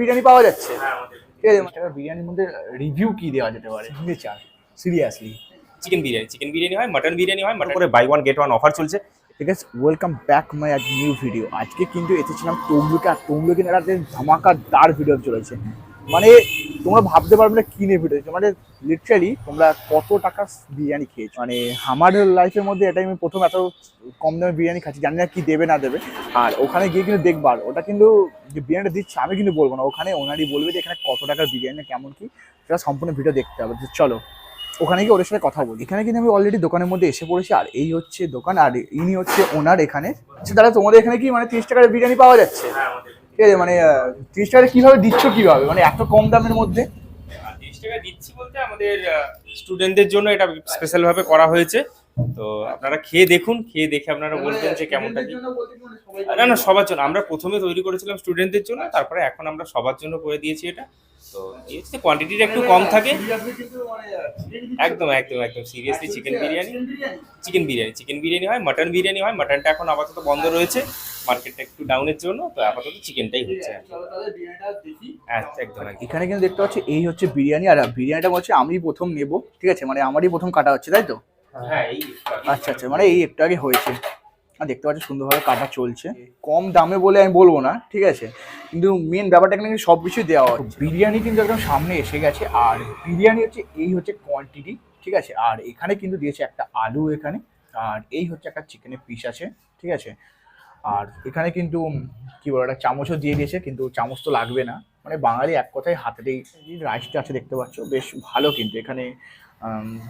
বিরিয়ানি পাওয়া যাচ্ছে। হ্যাঁ ঠিক আছে টাকার বিরিয়ানির মধ্যে রিভিউ কি দেওয়া যেতে পারে? Signature seriously chicken biryani chicken biryani হয় মাটন বিরিয়ানি হয় মাটন করে buy one get one offer চলছে। ঠিক আছে ওয়েলকাম ব্যাক মাই আজ নিউ ভিডিও আজকে কিন্তু এসেছিলাম তমলুকে আর তমলুকে একটা ধামাকাদার ভিডিও চলেছে। মানে তোমরা ভাবতে পারবে না কি নিয়ে ভিডিও মানে লিটারালি তোমরা কত টাকা বিরিয়ানি খেয়েছো। মানে আমার লাইফের মধ্যে এটাই আমি প্রথম এত কম দামে বিরিয়ানি খাচ্ছি। জানি না কি দেবে, না দেবে। আর ওখানে গিয়ে কিন্তু দেখবার, ওটা কিন্তু যে বিরিয়ানিটা দিচ্ছে, আমি কিন্তু বলব না। ওখানে ওনারই বলবে যে এখানে কত টাকার বিরিয়ানি কেমন কি, সেটা সম্পূর্ণ ভিডিও দেখতে হবে। চলো, ওখানে গিয়ে ওদের সাথে কথা বলি। এখানে কিন্তু আমি অলরেডি দোকানের মধ্যে এসে পড়েছি, আর এই হচ্ছে দোকান, আর ইনি হচ্ছে ওনার এখানে। আচ্ছা দাদা তোমাদের এখানে কি মানে তিরিশ টাকার বিরিয়ানি পাওয়া যাচ্ছে? ঠিক আছে মানে তিরিশ টাকা কীভাবে দিচ্ছ কীভাবে? মানে এত কম দামের মধ্যে? তিরিশ টাকা দিচ্ছি বলতে আমাদের স্টুডেন্টদের জন্য এটা স্পেশাল ভাবে করা হয়েছে। তো আপনারা খেয়ে দেখুন খেয়ে দেখে আপনারা বলবেন যে কেমনটা কি। না না সবার জন্য। আমরা প্রথমে তৈরি করেছিলাম স্টুডেন্টদের জন্য তারপরে এখন আমরা সবার জন্য করে দিয়েছি এটা। তো এই হচ্ছে কোয়ান্টিটিটা একটু কম থাকে। একদম একদম একদম। Seriously chicken biryani. Chicken biryani. Chicken biryani হয় মাটন বিরিয়ানি হয়। মাটনটা এখন আপাতত বন্ধ রয়েছে। মার্কেটটা একটু ডাউনের জন্য তো আপাতত চিকেনটাই হচ্ছে। আচ্ছা একদম এখানে কিন্তু দেখতে পাচ্ছি এই হচ্ছে বিরিয়ানি আর বিরিয়ানিটা বলছে আমি প্রথম নেব। ঠিক আছে মানে আমারই প্রথম কাটা হচ্ছে তাই তো? আচ্ছা আচ্ছা মানে এই একটু আগে হয়েছে। আর দেখতে পাচ্ছি সুন্দরভাবে কাটা চলছে। কম দামে বলে আমি বলব না ঠিক আছে? কিন্তু মেন ব্যাপারটা কিন্তু সব কিছুই দেওয়া হচ্ছে। বিরিয়ানি কিন্তু একদম সামনে এসে গেছে আর বিরিয়ানি হচ্ছে এই হচ্ছে কোয়ান্টিটি ঠিক আছে? আর এখানে কিন্তু দিয়েছে একটা আলু এখানে আর এই হচ্ছে একটা চিকেনের পিস আছে ঠিক আছে? আর এখানে কিন্তু কি বলো একটা চামচও দিয়ে দিয়েছে কিন্তু চামচ তো লাগবে না। মানে বাঙালি এক কথায় হাতেতেই রাইসটা আছে দেখতে পাচ্ছ বেশ ভালো কিন্তু এখানে।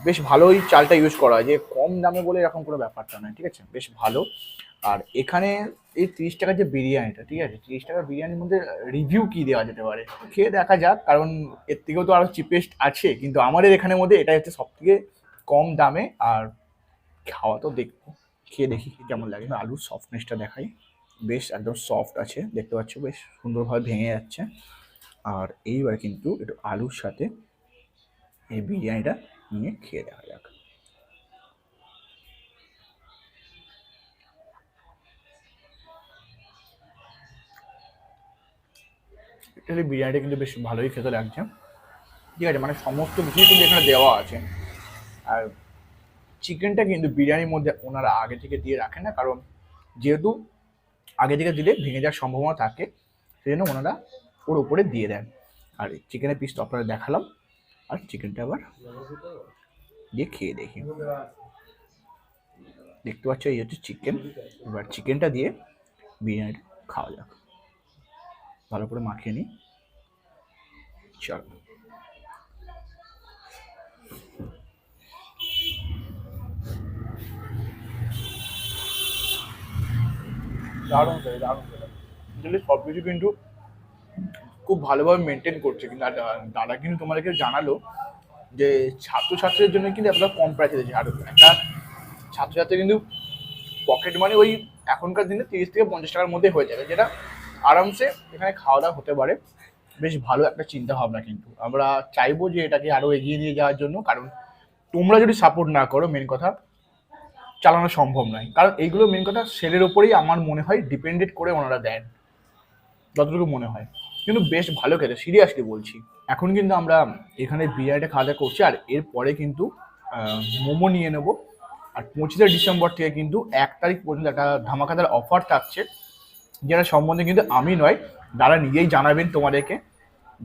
বেশ ভালোই চালটা ইউজ করা হয়। যে কম দামে বলে এরকম কোনো ব্যাপারটা নয়, ঠিক আছে? বেশ ভালো। আর এখানে এই তিরিশ টাকার যে বিরিয়ানিটা, ঠিক আছে? তিরিশ টাকার বিরিয়ানির মধ্যে রিভিউ কি দেওয়া যেতে পারে? খেয়ে দেখা যাক, কারণ এর থেকেও তো আরও চিপেস্ট আছে, কিন্তু আমাদের এখানের মধ্যে এটাই হচ্ছে সব থেকে কম দামে। আর খাওয়া তো দেখব, খেয়ে দেখি কেমন লাগে। আলুর সফটনেসটা দেখাই। বেশ একদম সফট আছে, দেখতে পাচ্ছ? বেশ সুন্দরভাবে ভেঙে যাচ্ছে। আর এইবার কিন্তু একটু আলুর সাথে এই বিরিয়ানিটা নিয়ে খেয়ে দেখা যাক। এই বিরিয়ানিটা কিন্তু বেশ ভালোই খেতে লাগছে। ঠিক আছে মানে সমস্ত কিছুই কিন্তু এখানে দেওয়া আছে। আর চিকেনটা কিন্তু বিরিয়ানির মধ্যে ওনারা আগে থেকে দিয়ে রাখেন না, কারণ যেহেতু আগে থেকে দিলে ভেঙে যাওয়ার সম্ভাবনা থাকে সেই জন্য ওনারা ওর উপরে দিয়ে দেন। আর চিকেনের পিসটা আপনারা দেখালাম। আর চিকেনটা আবার দিয়ে খেয়ে দেখি। দেখতে পাচ্ছ, এই হচ্ছে চিকেন এবার চিকেনটা দিয়ে বিরিয়ানিটা খাওয়া যাক। ভালো করে মাখিয়ে নিই চল। দারুণ দারুণ সব কিছু কিন্তু খুব ভালোভাবে মেনটেন করছে। কিন্তু দাদা কিন্তু তোমাদেরকে জানালো যে ছাত্রছাত্রীদের জন্য কিন্তু এতটা কম প্রাইসে দিয়েছে আর একটা ছাত্রছাত্রী কিন্তু পকেট মানি ওই এখনকার দিনে তিরিশ থেকে পঞ্চাশ টাকার মধ্যে হয়ে যাবে, যেটা আরামসে এখানে খাওয়া দাওয়া হতে পারে। বেশ ভালো একটা চিন্তা ভাবনা কিন্তু। আমরা চাইব যে এটাকে আরও এগিয়ে নিয়ে যাওয়ার জন্য, কারণ তোমরা যদি সাপোর্ট না করো মেন কথা, চালানো সম্ভব নয়। কারণ এইগুলো মেন কথা, সেলের ওপরেই আমার মনে হয় ডিপেন্ডেড করে ওনারা দেন। যতটুকু মনে হয়। কিন্তু বেশ ভালো খেতে সিরিয়াসলি বলছি। এখন কিন্তু আমরা এখানে বিরিয়ানিটা খাওয়া দাওয়া করছি, আর এরপরে কিন্তু মোমো নিয়ে নেব। আর পঁচিশে ডিসেম্বর থেকে কিন্তু এক তারিখ পর্যন্ত একটা ধামাকাদার অফার থাকছে, যেটা সম্বন্ধে কিন্তু আমি নয়, দাদা নিজেই জানাবেন তোমাদেরকে।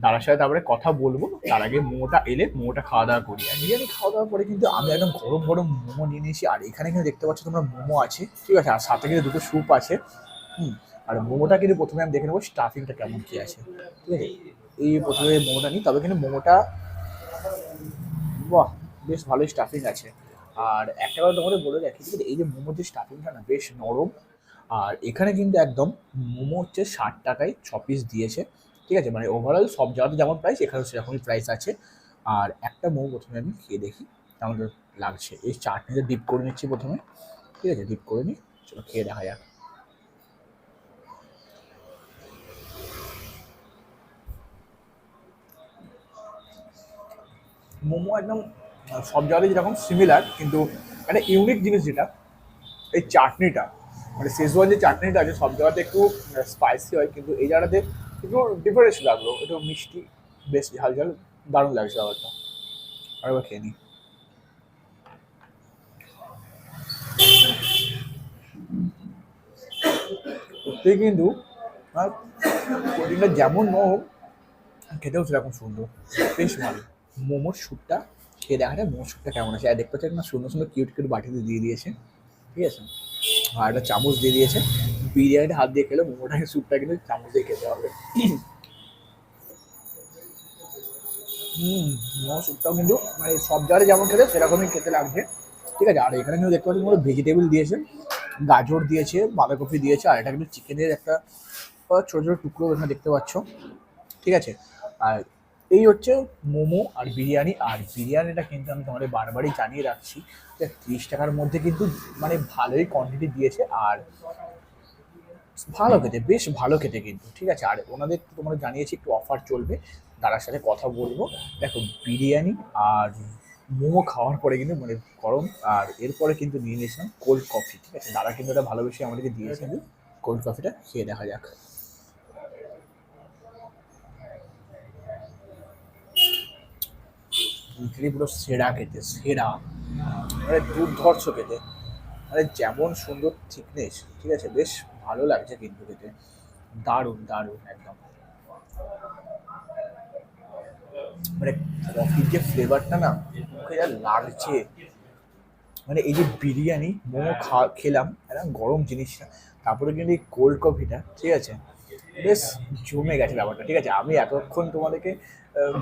দাদার সাথে তারপরে কথা বলব, তার আগে মোমোটা এলে মোমোটা খাওয়া দাওয়া করি। আর বিরিয়ানি খাওয়া দাওয়ার পরে কিন্তু আমি একদম গরম গরম মোমো নিয়ে নিয়েছি, আর এখানে কিন্তু দেখতে পাচ্ছ তোমরা মোমো আছে, ঠিক আছে? আর সাথে কিন্তু দুটো স্যুপ আছে, হুম? আর মোমোটা কিন্তু প্রথমে আমি দেখে নেব স্টাফিংটা কেমন কি আছে। ঠিক আছে? এই প্রথমে মোমোটা নিই, তবে কিন্তু মোমোটা বাহ, বেশ ভালোই স্টাফিং আছে। আর একটা কথা তোমাদের বলে রাখি, ঠিক এই যে মোমোর যে স্টাফিংটা না, বেশ নরম। আর এখানে কিন্তু একদম মোমো হচ্ছে ষাট টাকায় ছ পিস দিয়েছে। ঠিক আছে? মানে ওভারঅল সব জায়গাতে যেমন প্রাইস এখানেও সেরকমই প্রাইস আছে। আর একটা মোমো প্রথমে আমি খেয়ে দেখি, কেমন লাগছে। এই চাটনিতে ডিপ করে নিচ্ছি প্রথমে। ঠিক আছে? ডিপ করে নিই, চলো খেয়ে দেখা যাক। মোমো একদম সব জায়গাতে যেরকম সিমিলার কিন্তু একটা ইউনিক জিনিস যেটা, এই চাটনিটা মানে শেজওয়ান যে চাটনিটা আছে, সব জায়গাতে একটু স্পাইসি হয়, কিন্তু এই জায়গাটাতে একটু ডিফারেন্স লাগল, একটু মিষ্টি, বেশ ঝাল ঝাল, দারুণ লাগছে ব্যাপারটা। আর এবার খেয়ে নিই। কিন্তু যেমন হোক, খেতেও সেরকম সুন্দর, বেশ ভালো। মোমোর স্যুপটা, খেয়ে দেখা যায় মোমোর স্যুপটা কেমন আছে? আর দেখতে পাচ্ছি না, সুন্দর সুন্দর কিউট কিউট বাটিতে দিয়ে দিয়েছে। ঠিক আছে? আর একটা চামচ দিয়ে দিয়েছে। বিরিয়ানিটা হাত দিয়ে খেলে মোমোটা, স্যুপটা কিন্তু চামচ দিয়ে খেতে হবে। হুম মোমো স্যুপটাও কিন্তু মানে সব জায়গায় যেমন খেতে, সেরকমই খেতে লাগছে। ঠিক আছে? আর এখানে কিন্তু দেখতে পাচ্ছি কোনো ভেজিটেবল দিয়েছে, গাজর দিয়েছে, বাঁধাকপি দিয়েছে, আর এটা কিন্তু চিকেনের একটা ছোট ছোট টুকরো এখানে দেখতে পাচ্ছ। ঠিক আছে? আর এই হচ্ছে মোমো আর বিরিয়ানি। আর বিরিয়ানিটা কিন্তু আমি তোমাদের বারবারই জানিয়ে রাখছি যে তিরিশ টাকার মধ্যে কিন্তু মানে ভালোই কোয়ান্টিটি দিয়েছে আর ভালো খেতে বেশ ভালো খেতে কিন্তু ঠিক আছে? আর ওনাদের তো তোমরা জানিয়েছি একটু অফার চলবে দাদার সাথে কথা বলব। দেখো বিরিয়ানি আর মোমো খাওয়ার পরে কিন্তু মানে গরম আর এরপরে কিন্তু নিয়ে নিয়েছিলাম কোল্ড কফি ঠিক আছে? দাদা কিন্তু এটা ভালোবেসে আমাদেরকে দিয়েছে। কিন্তু কোল্ড কফিটা খেয়ে দেখা যাক। ইডলি পুরো সেরা খেতে সেরা মানে দুর্ধর্ষ খেতে মানে যেমন সুন্দর থিকনেস ঠিক আছে, বেশ ভালো লাগছে কিন্তু খেতে দারুণ দারুণ, একদম। মানে কফির যে ফ্লেভারটা না, মুখে যা লাগছে। মানে এই যে বিরিয়ানি, মোমো খা, খেলাম, একটা গরম জিনিসটা তারপরে কিন্তু এই কোল্ড কফিটা ঠিক আছে? বেশ জমে গেছে ব্যাপারটা, ঠিক আছে? আমি এতক্ষণ তোমাদেরকে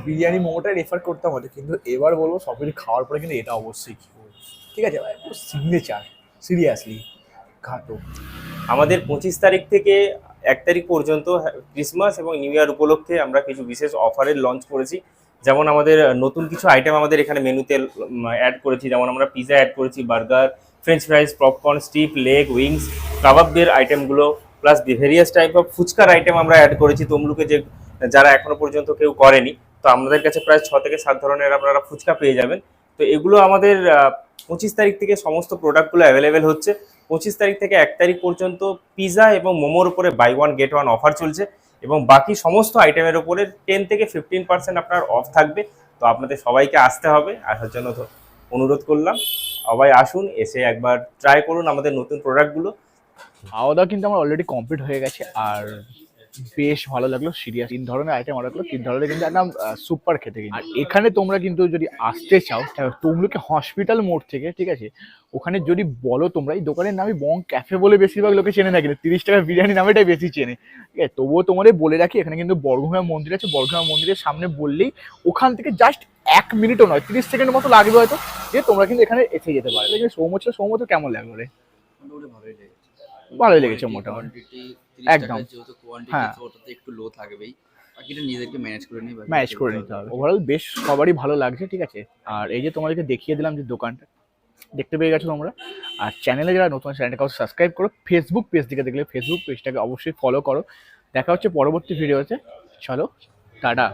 বিরিয়ানি মোমোটা রেফার করতাম হয়তো, কিন্তু এবার বলব সব কিছু খাওয়ার পরে কিন্তু এটা অবশ্যই ঠিক আছে? সিগনেচার সিরিয়াসলি ঘাতক। আমাদের পঁচিশ তারিখ থেকে এক তারিখ পর্যন্ত ক্রিসমাস এবং নিউ ইয়ার উপলক্ষে আমরা কিছু বিশেষ অফারের লঞ্চ করেছি। যেমন আমাদের নতুন কিছু আইটেম আমাদের এখানে মেনুতে অ্যাড করেছি। যেমন আমরা পিৎজা অ্যাড করেছি burger french fries popcorn strip leg wings কাবাবদের আইটেমগুলো প্লাস ভেরিয়াস টাইপ অফ ফুচকার আইটেম আমরা অ্যাড করেছি। তমলুকে যে যারা এখনও পর্যন্ত কেউ করেনি, তো আমাদের কাছে প্রায় ছ থেকে সাত ধরনের আপনারা ফুচকা পেয়ে যাবেন। তো এগুলো আমাদের পঁচিশ তারিখ থেকে সমস্ত প্রোডাক্টগুলো অ্যাভেলেবেল হচ্ছে। পঁচিশ তারিখ থেকে এক তারিখ পর্যন্ত পিৎজা এবং মোমোর উপরে buy one get one offer চলছে এবং বাকি সমস্ত আইটেমের উপরে টেন থেকে ফিফটিন পার্সেন্ট আপনার অফ থাকবে। তো আপনাদের সবাইকে আসতে হবে। আসার জন্য অনুরোধ করলাম, সবাই আসুন, এসে একবার ট্রাই করুন আমাদের নতুন প্রোডাক্টগুলো খাওয়া দাওয়া কিন্তু আমার অলরেডি কমপ্লিট হয়ে গেছে আর বেশ ভালো লাগল সিরিয়াস তিন ধরনের আইটেম অর্ডার করল, তিন ধরনের কিন্তু একদম সুপার খেতে কিন্তু। আর এখানে তোমরা কিন্তু যদি আসতে চাও তমলুকে হসপিটাল মোড় থেকে, ঠিক আছে? ওখানে যদি বলো তোমরা, এই দোকানের নামই বং ক্যাফে বলে বেশিরভাগ লোকে চেনে না, তিরিশ টাকা বিরিয়ানি নামেটাই বেশি চেনে। ঠিক আছে? তবুও তোমাদের বলে রাখি, এখানে কিন্তু বর্গভূমা মন্দির আছে বর্গভূমা মন্দিরের সামনে বললেই ওখান থেকে জাস্ট এক মিনিটও নয়, তিরিশ সেকেন্ড মতো লাগবে হয়তো, যে তোমরা কিন্তু এখানে এসে যেতে পারবে। ছিল, সৌম্য কেমন লাগল রে? ভালোই লেগেছে মোটামুটি। একদম। হ্যাঁ। একটু লো থাকবেই। বাকিটা নিজেদেরকে ম্যানেজ করে নিই ম্যানেজ করে নিতে হবে। ওভারঅল বেশ সবারই ভালো লাগছে ঠিক আছে? আর এই যে তোমাদেরকে দেখিয়ে দিলাম যে দোকানটা দেখতে পেয়ে গেছো তোমরা। আর চ্যানেলে যারা নতুন চ্যানেলটাকে সাবস্ক্রাইব করো। ফেসবুক পেজ থেকে দেখলে ফেসবুক পেজটাকে অবশ্যই ফলো করো। দেখা হচ্ছে পরবর্তী ভিডিওতে চলো টাটা।